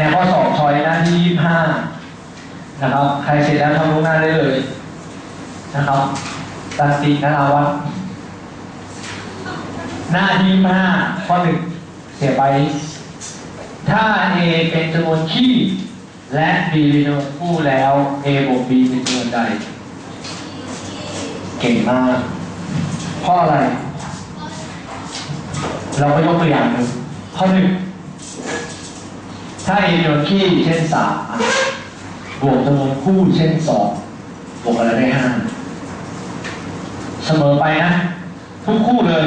ในข้อสอบชอยหน้าที่ยี่ห้านะครับ ใครเสร็จแล้วทำล่วงหน้าได้เลยนะครับตันตินาราวัฒน์หน้าที่ห้าข้อหนึ่งเสียไป ถ้า A เป็นจำนวนคี่และ B เป็นจำนวนคู่แล้ว A บวก B เป็นจำนวนใด เก่งมากเพราะอะไร เราก็ยกตัวอย่างหนึ่งข้อหนึ่ง ถ้าเป็นจำนวนคี่เช่นสามบวกจำนวนคู่เช่นสองบวกอะไรได้ห้าเสมอไปนะทุกคู่เลย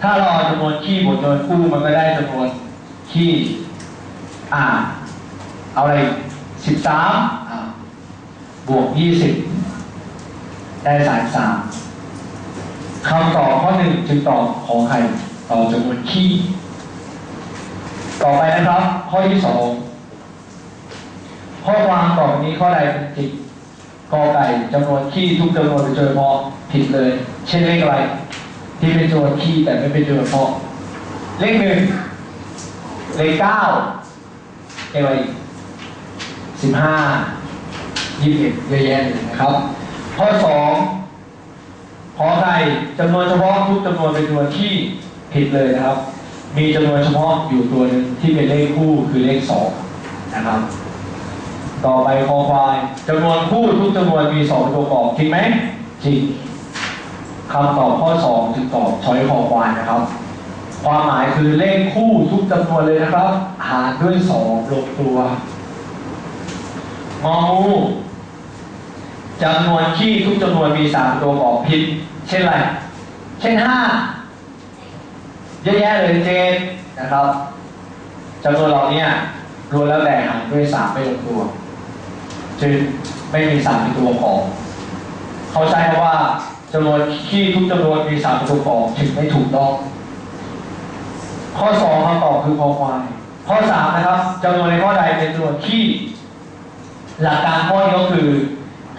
ถ้าเราเอจำนวนคี่บวกจำนวนคู่มันก็ได้จำนวนคี่อ่า เอาอะไรสิบสามบวกยี่สิบได้สามสามคำตอบข้อหนึ่งจึงตอบของใครตอบจำนวนคี่ ต่อไปนะครับ ข้อที่สองข้อความต่อไปนี้ข้อใดเป็นจริงกอไก่จำนวนคี่ทุกจำนวนโดยเฉพาะผิดเลย เช่นเลขอะไร ที่เป็นจำนวนคี่แต่ไม่เป็นจำนวนพาะเลขหนึ่งเลขเก้าเอวอีกสิบห้ายี่สิบเยอะแยะเลยนะครับ ข้อสองขอไข่จำนวนเฉพาะทุกจำนวนเป็นจำนวนที่ผิดเลยนะครับ มีจำนวนเฉพาะอยู่ตัวหนึ่งที่เป็นเลขคู่คือเลขสองนะครับ ต่อไปคอควายจำนวนคู่ทุกจำนวนมีสองตัวประกอบจริงไหมจริงคำตอบข้อสองจึงตอบช้อยคอควายนะครับ ความหมายคือเลขคู่ทุกจำนวนเลยนะครับ หารด้วยสองลงตัวงองูจำนวนขี้ทุกจำนวนมีสามตัวประกอบผิดเช่นไร เช่นห้า เยอะแยะเลยเจนนะครับจำนวนเหล่านี้รวมแล้วแต่หารด้วยสามไม่ลงตัวจึงไม่มีสามเป็นตัวประกอบเขาใช้คำว่าจำนวนขี้ทุกจำนวนมีสามเป็นตัวประกอบจึงไม่ถูกต้องข้อสองคำตอบคือคอควายข้อสามนะครับจำนวนในข้อใดเป็นจำนวนที่หลักการข้อนี้ก็คือ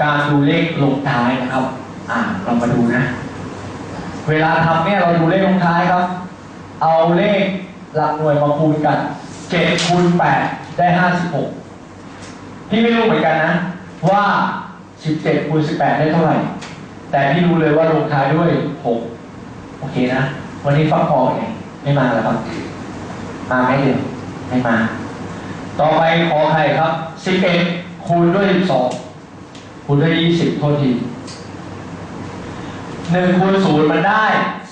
การดูเลขลงท้ายนะครับ อ่าเรามาดูนะ เวลาทำเนี่ยเราดูเลขลงท้ายครับ เอาเลขหลักหน่วยมาคูณกันเจ็ดคูณแปดได้ห้าสิบหกพี่ไม่รู้เหมือนกันนะ ว่าสิบเจ็ดคูณสิบแปดได้เท่าไหร่ แต่พี่รู้เลยว่าลงท้ายด้วยหกโอเคนะ วันนี้ฟังพอเองไม่มาแล้วครับ มาไหมเดี๋ยวไม่มา ต่อไปขอใครครับ11คูณด้วย12คูณด้วย20โทษที1คูณ0มันได้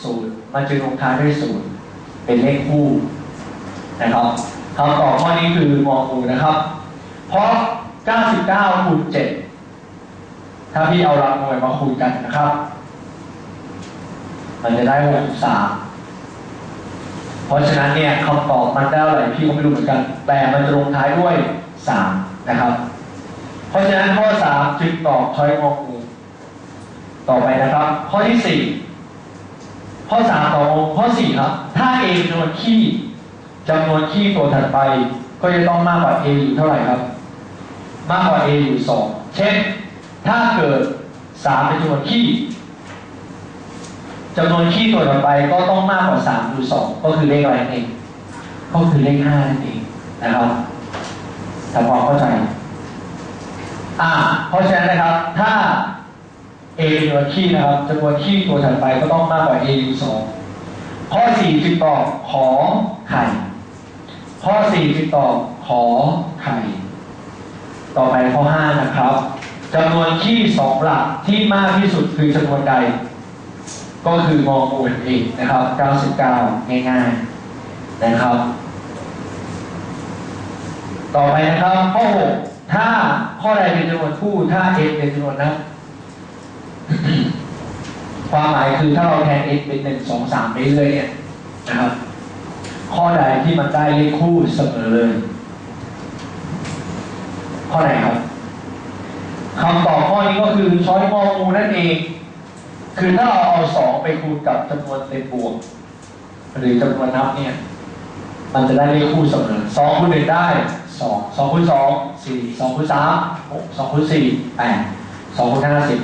0มันจึงลงท้ายด้วย0 เป็นเลขคู่นะครับคำตอบข้อนี้คือมองอูนะครับ เพราะ 99คูณ7ถ้าพี่เอาหลักหน่วยมาคูณกันนะครับ มันจะได้ 63 เพราะฉะนั้นเนี่ยคำตอบมันได้อะไรพี่ก็ไม่รู้เหมือนกัน แต่มันจะลงท้ายด้วย 3 นะครับ เพราะฉะนั้นข้อ 3 จึงตอบช้อยงองูต่อไปนะครับ ข้อที่ 4 ข้อ3ต่องงข้อ4ครับ ถ้า a จำนวนขี้จำนวนขี้ตัวถัดไป ก็จะต้องมากกว่า a อยู่เท่าไหร่ครับ มากกว่า a อยู่2เช่น ถ้าเกิด3เป็นจำนวนขี้จำนวนขี้ตัวต่อไปก็ต้องมากกว่า3อยู่2ก็คือเลขอะไรนั่นเองก็คือเลข5นั่นเองนะครับทำความเข้าใจ อ่า เพราะฉะนั้นนะครับ ถ้า a เป็นจำนวนขี้นะครับจำนวนขี้ตัวถัดไปก็ต้องมากกว่า a อยู่2ข้อ4จึงตอบขอไข่ข้อ4จึงตอบขอไข่ต่อไปข้อ 5 นะครับจำนวนขี้สองหลักที่มากที่สุดคือจำนวนใด ก็คืององูนั่นเองนะครับ 99 ง่ายๆนะครับ ต่อไปนะครับ ข้อ 6 ถ้าข้อใดเป็นจำนวนคู่ถ้า x เป็นจำนวนนับ ความหมายคือถ้าเราแทน x เป็น1 2 3ไปเรื่อยๆเนี่ยนะครับ ข้อใดที่มันได้เลขคู่เสมอเลย ข้อไหนครับคำตอบข้อนี้ก็คือช้อยงองูนั่นเอง คือถ้าเราเอาสองไปคูณกับจำนวนเต็มบวก หรือจำนวนนับเนี่ยมันจะได้เลขคู่เสมอสองคูณหนึ่งได้สองสองคูณสองสี่สองคูณสามหกสองคูณสี่แปดสองคูณห้าสิบ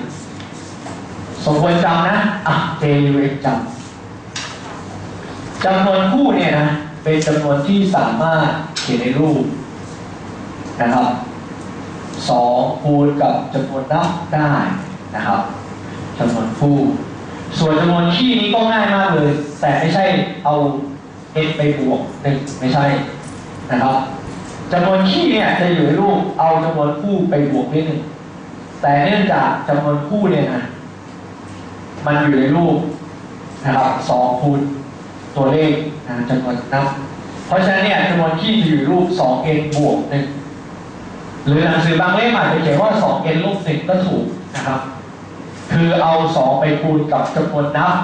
สมควรจำนะอะเจยูเอ็จำจำนวนคู่เนี่ยนะเป็นจำนวนที่สามารถเขียนในรูปนะครับสองคูณกับจำนวนนับได้นะครับจำนวนคู่ ส่วนจำนวนขี้นี้ก็ง่ายมากเลย แต่ไม่ใช่เอา n ไปบวกหนึ่งไม่ใช่นะครับจำนวนขี้เนี่ยจะอยู่ในรูปเอาจำนวนคู่ไปบวกด้วยหนึ่งแต่เนื่องจากจำนวนคู่เนี่ยนะ มันอยู่ในรูปนะครับสองคูณตัวเลขนะจำนวนนับ เพราะฉะนั้นเนี่ยจำนวนขี้จะอยู่รูป 2n บวกหนึ่งหรือหนังสือบางเล่มอาจจะเขียนว่า 2n ลบหนึ่งก็ถูกนะครับ คือเอา 2 ไปคูณกับจำนวนนับ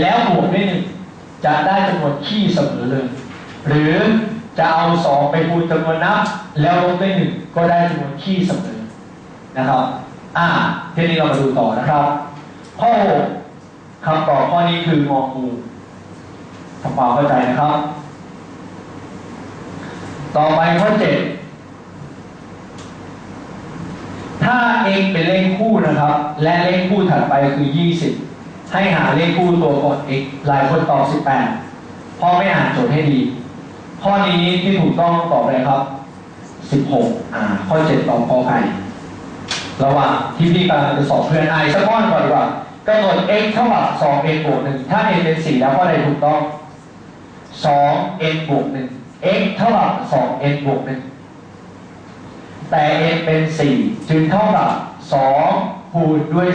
แล้วบวกด้วยหนึ่งจะได้จำนวนขี้เสมอเลย หรือจะเอา 2 ไปคูณจำนวนนับ แล้วลบด้วยหนึ่งก็ได้จำนวนขี้เสมอนะครับ อ่าทีนี้เรามาดูต่อนะครับ ข้อหก คำตอบข้อนี้คืององูทำความเข้าใจนะครับ ต่อไปข้อเจ็ดถ้า x เป็นเลขคู่นะครับ และเลขคู่ถัดไปคือ 20 ให้หาเลขคู่ตัวก่อน x หลายคนตอบ 18พ่อไม่อ่านโจทย์ให้ดี ข้อนี้ที่ถูกต้องตอบเลยครับ 16 อ่า ข้อ 7 ตอบกอไก่ระหว่างที่พี่กำลังจะสอบเพื่อนไอสักก้อนก่อนดีกว่า กำหนด x เท่ากับ 2n บวก 1 ถ้า n เป็น 4 แล้วข้อใดถูกต้อง 2n บวก 1 x เท่ากับ 2n บวก 1 แต่ n เป็น 4 จึงเท่ากับ 2 คูณด้วย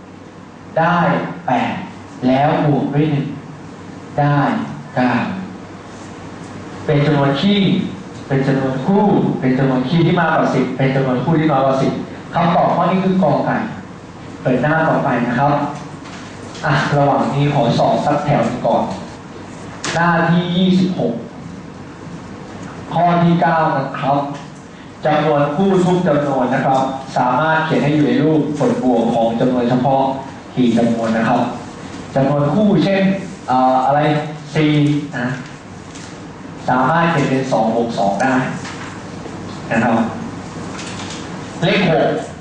4 ได้ 8 แล้วบวกด้วย 1 ได้ 9 เป็นจำนวนขี้ เป็นจำนวนคู่ เป็นจำนวนขี้ที่มากกว่า 10 เป็นจำนวนคู่ที่น้อยกว่า 10คำตอบข้อนี้คือกอไก่ เปิดหน้าต่อไปนะครับอะระหว่างนี้ขอสอบสักแถวหนึงก่อน หน้าที่ 26 ข้อที่ 9 นะครับจำนวนคู่ทุกจำนวนนะครับ สามารถเขียนให้อยู่ในรูปผลบวกของจำนวนเฉพาะกี่จำนวนนะครับจำนวนคู่เช่นเอ่ออะไร c นะสามารถเขียนเป็น2บวก2ได้นะครับ เลข 6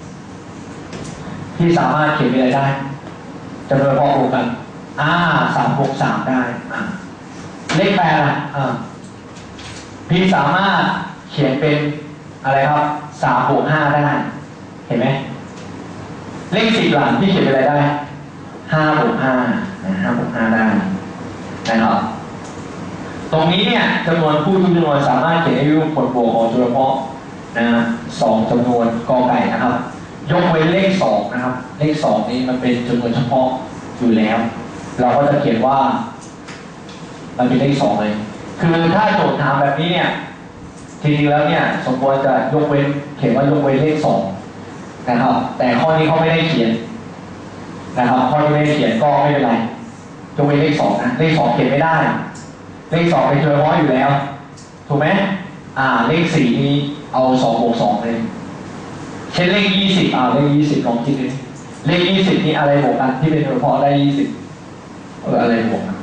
ที่สามารถเขียนเป็นอะไรได้จำนวนพอบวกกัน อ่า3บวก3ได้ เลข8อะอ่าพี่สามารถเขียนเป็นอะไรครับสามบวกห้าได้ เห็นไหมเลขสิบหลังพี่เขียนเป็นอะไรได้ห้าบวกห้าห้าบวกห้าได้นะครับตรงนี้เนี่ยจำนวนคู่ทุกจำนวนสามารถเขียนให้รูปผลบวกของจุลภพนะสองจำนวนกอไก่นะครับ ยกเว้นเลขสองนะครับ เลขสองนี้มันเป็นจำนวนเฉพาะอยู่แล้ว เราก็จะเขียนว่า มันเป็นเลขสองเลย คือถ้าโจทย์ถามแบบนี้เนี่ยจริงๆแล้วเนี่ย สมควรจะยกเว้น เขียนว่ายกเว้นเลขสองนะครับ แต่ข้อนี้เขาไม่ได้เขียนนะครับข้อนี้ไม่ได้เขียนก็ไม่เป็นไรยกเว้นเลขสองนะเลขสองเขียนไม่ได้ เลขสองเป็นตัวร้อยอยู่แล้ว ถูกไหมอ่า เลขสี่นี้เอาสองบวกสองเลย เช่นเลขยี่สิบอ่าเลขยี่สิบลองคิดดูเลขยี่สิบนี่อะไรบวกกันที่เป็นตัวพอได้ยี่สิบเอออะไรบวกกัน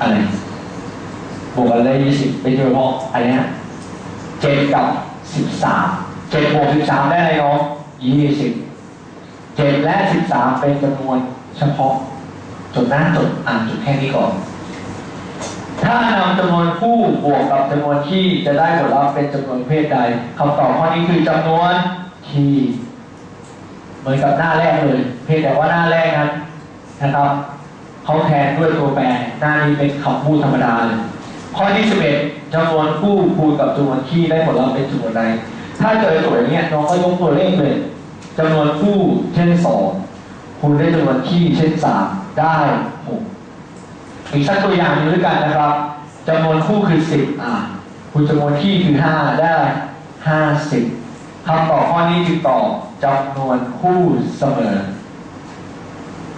อะไรบวกกันได้ยี่สิบเป็นโดยเฉพาะอันเนี้ยเจ็ดกับสิบสามเจ็ดบวกสิบสามได้อะไรน้องยี่สิบเจ็ดและสิบสามเป็นจำนวนเฉพาะจดหน้าจดอ่านจุดแค่นี้ก่อน ถ้านำจำนวนคู่บวกกับจำนวนที่จะได้ผลลัพธ์เป็นจำนวนเพศใดคำตอบข้อนี้คือจำนวนที่เหมือนกับหน้าแรกเลย เพียงแต่ว่าหน้าแรกนั้นนะครับเขาแทนด้วยตัวแปรหน้านี้เป็นคำพูดธรรมดาเลยข้อที่11จำนวนคู่คูณกับจำนวนขี้ได้ผลลัพธ์เป็นจำนวนใดถ้าเจอตัวอย่างเนี้ยน้องก็ยกตัวเลขเลยจำนวนคู่เช่น2คูณได้จำนวนขี้เช่น3ได้6 อีกสักตัวอย่างหนึงด้วยกันนะครับจำนวนคู่คือ10อ่าคูณจำนวนขี้คือ5ได้50คำตอบข้อนี้จึงตอบจำนวนคู่เสมอ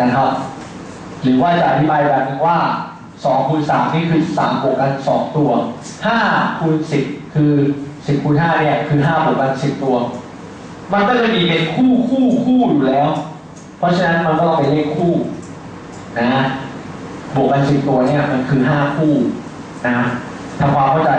นะครับ หรือว่าจะอธิบายแบบนึงว่า2คูณ3นี่คือ3บวกกัน2ตัว5คูณ10คือ10คูณ5เนี่ยคือ5บวกกัน10ตัว มันก็จะมีเป็นคู่คู่คู่อยู่แล้ว เพราะฉะนั้นมันก็ต้องเป็นเลขคู่นะ บวกกันสิบตัวเนี่ยมันคือห้าคู่นะทำความเข้าใจ